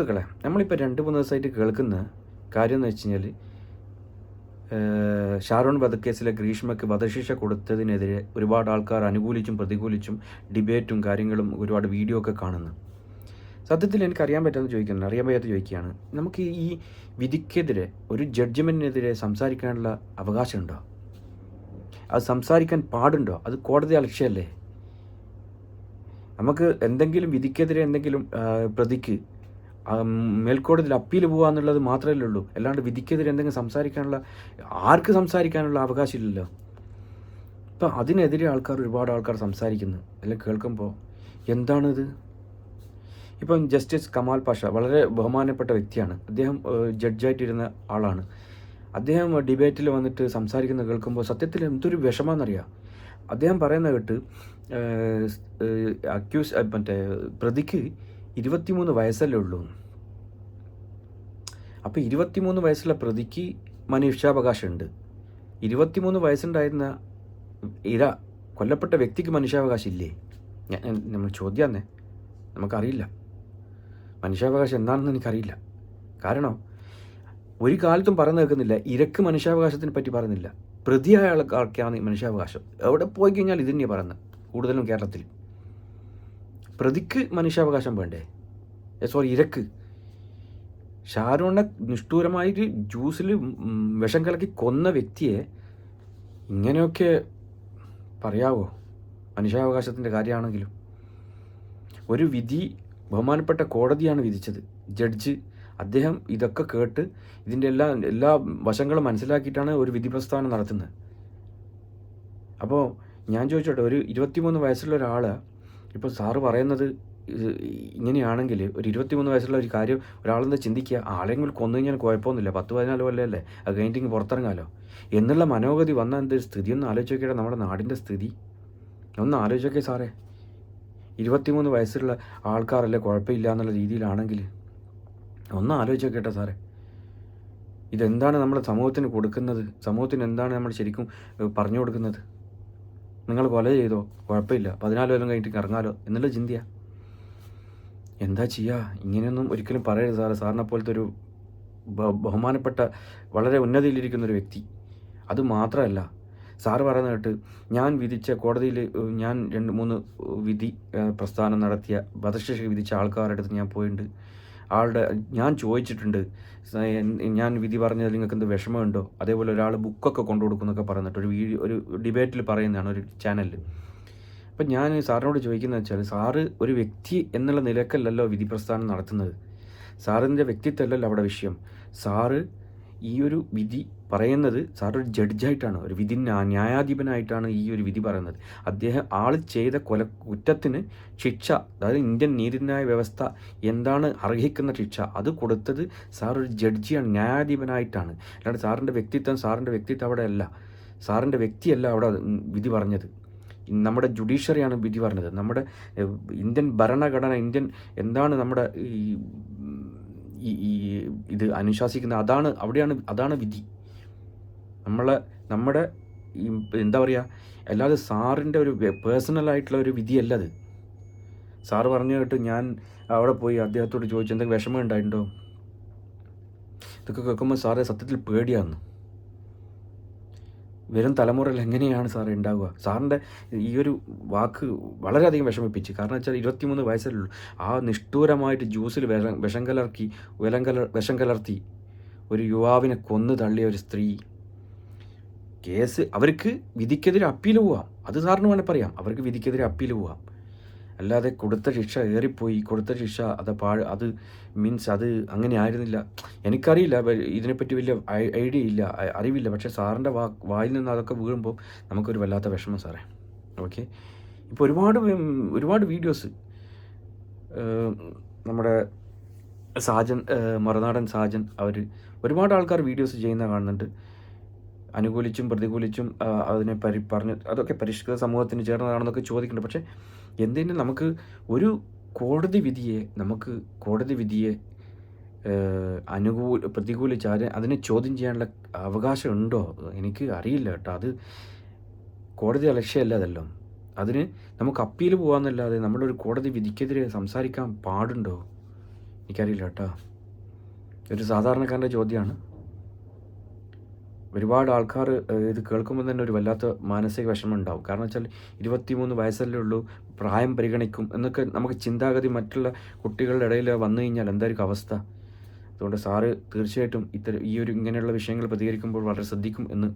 സുഹൃത്തുക്കളെ നമ്മളിപ്പോൾ രണ്ട് മൂന്ന് ദിവസമായിട്ട് കേൾക്കുന്ന കാര്യം എന്ന് വെച്ച് കഴിഞ്ഞാൽ ഷാരോൺ വധക്കേസിലെ ഗ്രീഷ്മയ്ക്ക് വധശിക്ഷ കൊടുത്തതിനെതിരെ ഒരുപാട് ആൾക്കാർ അനുകൂലിച്ചും പ്രതികൂലിച്ചും ഡിബേറ്റും കാര്യങ്ങളും ഒരുപാട് വീഡിയോ ഒക്കെ കാണുന്നു. സത്യത്തിൽ എനിക്ക് അറിയാൻ പറ്റുമെന്ന് ചോദിക്കുന്നു അറിയാൻ പറ്റാത്ത ചോദിക്കുകയാണ്. നമുക്ക് ഈ വിധിക്കെതിരെ ഒരു ജഡ്ജ്മെന്റിനെതിരെ സംസാരിക്കാനുള്ള അവകാശമുണ്ടോ? അത് സംസാരിക്കാൻ പാടുണ്ടോ? അത് കോടതി അലക്ഷ്യമല്ലേ? നമുക്ക് എന്തെങ്കിലും വിധിക്കെതിരെ എന്തെങ്കിലും പ്രതിക്ക് മേൽക്കോടതിയിൽ അപ്പീൽ പോകുക എന്നുള്ളത് മാത്രമല്ലേ ഉള്ളൂ. അല്ലാണ്ട് വിധിക്കെതിരെ എന്തെങ്കിലും സംസാരിക്കാനുള്ള ആർക്ക് സംസാരിക്കാനുള്ള അവകാശമില്ലല്ലോ. ഇപ്പം അതിനെതിരെ ആൾക്കാർ ഒരുപാട് ആൾക്കാർ സംസാരിക്കുന്നു. അല്ലെങ്കിൽ കേൾക്കുമ്പോൾ എന്താണിത്? ഇപ്പം ജസ്റ്റിസ് കമാൽ പാഷ വളരെ ബഹുമാനപ്പെട്ട വ്യക്തിയാണ്. അദ്ദേഹം ജഡ്ജായിട്ടിരുന്ന ആളാണ്. അദ്ദേഹം ഡിബേറ്റിൽ വന്നിട്ട് സംസാരിക്കുന്നത് കേൾക്കുമ്പോൾ സത്യത്തിൽ എന്തൊരു വിഷമമെന്നറിയാം അദ്ദേഹം പറയുന്ന കേട്ട് അക്യൂസ് മറ്റേ പ്രതിക്ക് ഇരുപത്തിമൂന്ന് വയസ്സല്ലേ ഉള്ളൂ. അപ്പോൾ ഇരുപത്തിമൂന്ന് വയസ്സുള്ള പ്രതിക്ക് മനുഷ്യാവകാശമുണ്ട്. ഇരുപത്തിമൂന്ന് വയസ്സുണ്ടായിരുന്ന ഇര കൊല്ലപ്പെട്ട വ്യക്തിക്ക് മനുഷ്യാവകാശം ഇല്ലേ ഞാൻ നമ്മൾ ചോദ്യാന്നേ? നമുക്കറിയില്ല. മനുഷ്യാവകാശം എന്താണെന്ന് എനിക്കറിയില്ല. കാരണം ഒരു കാലത്തും പറഞ്ഞു നിൽക്കുന്നില്ല ഇരക്ക് മനുഷ്യാവകാശത്തിനെ പറ്റി പറയുന്നില്ല. പ്രതിയായ ആൾക്കാർക്കാണ് മനുഷ്യാവകാശം. എവിടെ പോയി കഴിഞ്ഞാൽ ഇതിനെ പറയുന്നത്. കൂടുതലും കേരളത്തിൽ. പ്രതിക്ക് മനുഷ്യാവകാശം വേണ്ടേ? സോറി ഇരക്ക്. ഷാരൂണിനെ നിഷ്ഠൂരമായിട്ട് ജ്യൂസിൽ വിഷം കലക്കി കൊന്ന വ്യക്തിയെ ഇങ്ങനെയൊക്കെ പറയാവോ? മനുഷ്യാവകാശത്തിന്റെ കാര്യമാണെങ്കിലും. ഒരു വിധി ബഹുമാനപ്പെട്ട കോടതിയാണ് വിധിച്ചത്. ജഡ്ജ് അദ്ദേഹം ഇതൊക്കെ കേട്ട് ഇതിന്റെ എല്ലാ എല്ലാ വശങ്ങളും മനസ്സിലാക്കിയിട്ടാണ് ഒരു വിധി പ്രസ്ഥാനം നടത്തുന്നത്. അപ്പോൾ ഞാൻ ചോദിച്ചോട്ടെ ഒരു ഇരുപത്തിമൂന്ന് വയസ്സുള്ള ഒരാൾ ഇപ്പോൾ സാറ് പറയുന്നത് ഇങ്ങനെയാണെങ്കിൽ ഒരു ഇരുപത്തിമൂന്ന് വയസ്സുള്ള ഒരു കാര്യം ഒരാളെന്താ ചിന്തിക്കുക? ആളെങ്കിലും കൊന്നു കഴിഞ്ഞാൽ കുഴപ്പമൊന്നുമില്ല. പത്ത് പതിനാല് കൊല്ലമല്ലേ അത് കഴിഞ്ഞിട്ട് ഇങ്ങ് പുറത്തിറങ്ങാമല്ലോ എന്നുള്ള മനോഗതി വന്ന എന്തൊരു സ്ഥിതി? ഒന്ന് ആലോചിച്ച് നോക്കിയാൽ നമ്മുടെ നാടിന്റെ സ്ഥിതി. ഒന്ന് ആലോചിച്ച് നോക്കിയേ സാറേ. ഇരുപത്തിമൂന്ന് വയസ്സുള്ള ആൾക്കാരല്ലേ? കുഴപ്പമില്ല എന്നുള്ള രീതിയിലാണെങ്കിൽ. ഒന്ന് ആലോചിച്ച് നോക്കട്ടെ സാറേ. ഇതെന്താണ് നമ്മുടെ സമൂഹത്തിന് കൊടുക്കുന്നത്? സമൂഹത്തിന് എന്താണ് നമ്മൾ ശരിക്കും പറഞ്ഞു കൊടുക്കുന്നത്? നിങ്ങൾ കൊല ചെയ്തോ? കുഴപ്പമില്ല. പതിനാല് കൊല്ലം കഴിഞ്ഞിട്ട് ഇറങ്ങാലോ എന്നുള്ള ചിന്തയാ. എന്താ ചെയ്യുക ഇങ്ങനെയൊന്നും ഒരിക്കലും പറയരുത് സാറേ. സാറിനെ പോലത്തെ ഒരു ബഹുമാനപ്പെട്ട വളരെ ഉന്നതിയിലിരിക്കുന്ന ഒരു വ്യക്തി. അത് മാത്രമല്ല സാറ് പറയുന്ന കേട്ട് ഞാൻ വിധിച്ച കോടതിയിൽ ഞാൻ രണ്ട് മൂന്ന് വിധി പ്രസ്ഥാനം നടത്തിയ വധശിക്ഷ വിധിച്ച ആൾക്കാരുടെ അടുത്ത് ഞാൻ പോയിട്ടുണ്ട് ആളുടെ ഞാൻ ചോദിച്ചിട്ടുണ്ട് ഞാൻ വിധി പറഞ്ഞതിൽ നിങ്ങൾക്ക് എന്ത് വിഷമമുണ്ടോ? അതേപോലെ ഒരാൾ ബുക്കൊക്കെ കൊണ്ടു കൊടുക്കുന്നൊക്കെ പറയുന്നിട്ട് ഒരു വീഡിയോ ഒരു ഡിബേറ്റിൽ പറയുന്നതാണ് ഒരു ചാനലിൽ അപ്പം ഞാൻ സാറിനോട് ചോദിക്കുന്നത് വെച്ചാൽ സാറ് ഒരു വ്യക്തി എന്നുള്ള നിലക്കല്ലല്ലോ വിധി പ്രസ്ഥാനം നടത്തുന്നത്. സാറിന്റെ വ്യക്തിത്വമല്ലല്ലോ അവിടെ വിഷയം. സാറ് ഈ ഒരു വിധി പറയുന്നത് സാർ ഒരു ജഡ്ജായിട്ടാണ് ഒരു വിധി ന്യാ- ന്യായാധിപനായിട്ടാണ് ഈ ഒരു വിധി പറയുന്നത്. അദ്ദേഹം ആൾ ചെയ്ത കൊല കുറ്റത്തിന് ശിക്ഷ അതായത് ഇന്ത്യൻ നീതിന്യായ വ്യവസ്ഥ എന്താണ് അർഹിക്കുന്ന ശിക്ഷ അത് കൊടുത്തത് സാർ ഒരു ജഡ്ജിയാണ് ന്യായാധിപനായിട്ടാണ്. അല്ലാണ്ട് സാറിന്റെ വ്യക്തിത്വം സാറിന്റെ വ്യക്തിത്വം അവിടെ അല്ല. സാറിന്റെ വ്യക്തിയല്ല അവിടെ വിധി പറഞ്ഞത്. നമ്മുടെ ജുഡീഷ്യറിയാണ് വിധി പറഞ്ഞത്. നമ്മുടെ ഇന്ത്യൻ ഭരണഘടന ഇന്ത്യൻ എന്താണ് നമ്മുടെ ഈ ഇത് അനുശാസിക്കുന്ന അതാണ് അവിടെയാണ് അതാണ് വിധി. നമ്മളെ നമ്മുടെ എന്താ പറയുക അല്ലാതെ സാറിന്റെ ഒരു പേഴ്സണലായിട്ടുള്ള ഒരു വിധിയല്ല അത്. സാറ് പറഞ്ഞു കേട്ട് ഞാൻ അവിടെ പോയി അദ്ദേഹത്തോട് ചോദിച്ചു എന്തെങ്കിലും വിഷമം ഉണ്ടായിട്ടുണ്ടോ? ഇതൊക്കെ കേൾക്കുമ്പോൾ സാറേ സത്യത്തിൽ പേടിയാന്ന് വരും തലമുറയിൽ എങ്ങനെയാണ് സാർ ഉണ്ടാവുക? സാറിന്റെ ഈ ഒരു വാക്ക് വളരെയധികം വിഷമിപ്പിച്ച് കാരണം വെച്ചാൽ ഇരുപത്തിമൂന്ന് വയസ്സല്ലുള്ളൂ ആ നിഷ്ഠൂരമായിട്ട് ജ്യൂസിൽ വിഷം വിഷം കലർക്കി വിലം കലർ വിഷം കലർത്തി ഒരു യുവാവിനെ കൊന്നു തള്ളിയ ഒരു സ്ത്രീ കേസ് അവർക്ക് വിധിക്കെതിരെ അപ്പീൽ പോവാം. അത് സാറിന് വേണേൽ പറയാം. അവർക്ക് വിധിക്കെതിരെ അപ്പീൽ പോവാം. അല്ലാതെ കൊടുത്ത ശിക്ഷ ഏറിപ്പോയി കൊടുത്ത ശിക്ഷ അത് പാ അത് മീൻസ് അത് അങ്ങനെ ആയിരുന്നില്ല. എനിക്കറിയില്ല ഇതിനെപ്പറ്റി വലിയ ഐഡിയ ഇല്ല അറിവില്ല. പക്ഷേ സാറിന്റെ വാ വായിൽ നിന്ന് അതൊക്കെ വീഴുമ്പോൾ നമുക്കൊരു വല്ലാത്ത വിഷമം സാറേ. ഓക്കെ? ഇപ്പോൾ ഒരുപാട് ഒരുപാട് വീഡിയോസ് നമ്മുടെ സാജൻ മറുനാടൻ സാജൻ അവർ ഒരുപാട് ആൾക്കാർ വീഡിയോസ് ചെയ്യുന്ന കാണുന്നുണ്ട്. അനുകൂലിച്ചും പ്രതികൂലിച്ചും അതിനെ പരി പറഞ്ഞ് അതൊക്കെ പരിഷ്കൃത സമൂഹത്തിന് ചേർന്നതാണെന്നൊക്കെ ചോദിക്കുന്നുണ്ട്. പക്ഷേ എന്തിനും നമുക്ക് ഒരു കോടതി വിധിയെ നമുക്ക് കോടതി വിധിയെ അനുകൂല പ്രതികൂലിച്ച് ആര് അതിനെ ചോദ്യം ചെയ്യാനുള്ള അവകാശം ഉണ്ടോ? എനിക്ക് അറിയില്ല കേട്ടോ. അത് കോടതി അലക്ഷ്യമല്ല അതല്ലോ. അതിന് നമുക്ക് അപ്പീൽ പോകാമെന്നല്ലാതെ നമ്മളൊരു കോടതി വിധിക്കെതിരെ സംസാരിക്കാൻ പാടുണ്ടോ? എനിക്കറിയില്ല കേട്ടോ. ഒരു സാധാരണക്കാരന്റെ ചോദ്യമാണ്. ഒരുപാട് ആൾക്കാർ ഇത് കേൾക്കുമ്പോൾ തന്നെ ഒരു വല്ലാത്ത മാനസിക വിഷമം ഉണ്ടാവും. കാരണം വെച്ചാൽ ഇരുപത്തിമൂന്ന് വയസ്സല്ലേ ഉള്ളൂ പ്രായം പരിഗണിക്കും എന്നൊക്കെ നമുക്ക് ചിന്താഗതി മറ്റുള്ള കുട്ടികളുടെ ഇടയിൽ വന്നു കഴിഞ്ഞാൽ എന്തായിരിക്കും അവസ്ഥ? അതുകൊണ്ട് സാറ് തീർച്ചയായിട്ടും ഇത്തരം ഈ ഒരു ഇങ്ങനെയുള്ള വിഷയങ്ങൾ പ്രതികരിക്കുമ്പോൾ വളരെ ശ്രദ്ധിക്കും എന്ന്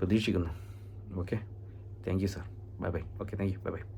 പ്രതീക്ഷിക്കുന്നു. Okay? Thank you sir. Bye bye. Okay thank you. Bye bye.